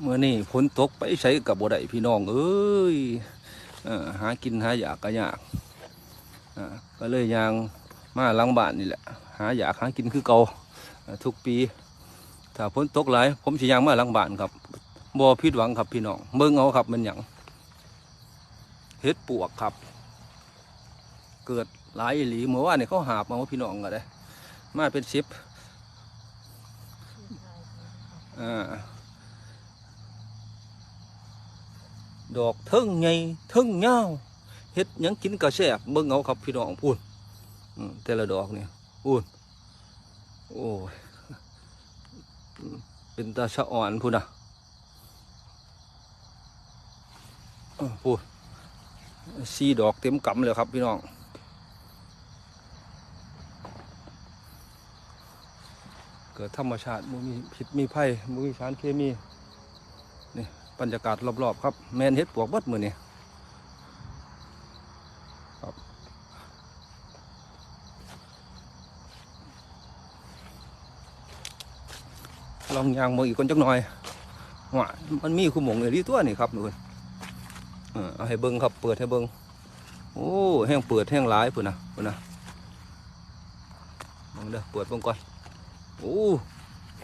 เมื่อนี่ฝนตกไปใช้กับบ่ได้พี่น้องเอ้ยอหากินหาอยากก็ยากอ่าก็เลยยางมาลังบ้านนี่แหละ หาอยากหากินคือเก่าอ่าทุกปี ถ้าฝนตกหลายผมสิยางมาลังบ้านครับบ่ผิดหวังครับพี่น้องเบิ่งเอาครับมันหยังเฮ็ดปวกครับ เกิดหลายหลีเมื่อวานนี่เขาหาบมาว่าพี่น้องก็ได้มาเป็นสิบอ่า ดอกเทิงใหญ่เทิงยาเฮ็ดยังกินกระแสบเบิ่งเอาครับพี่น้องพูดอืมแต่ละดอกเนี่ยพูดโอ้ยเป็นตาชะอ่อนพูดนะพูดสีดอกเต็มกำเลยครับพี่น้องเกิดธรรมชาติบ่มีผิดมีภัยบ่มีสารเคมี บรรยากาศรอบๆครับแมนเฮ็ดปวกบดมือนี่ครับลองยางมืออีกคนจักหน่อยว่ามันมีคู่หมงอยู่ที่ตัวนี่ครับนู่นเออเอาให้เบิ้งครับเปิดให้เบิ้งโอ้แห้งเปิดแห้งหลายพุ่นนะพุ่นนะมองเด้อเปิดเบิ่งก่อนโอ้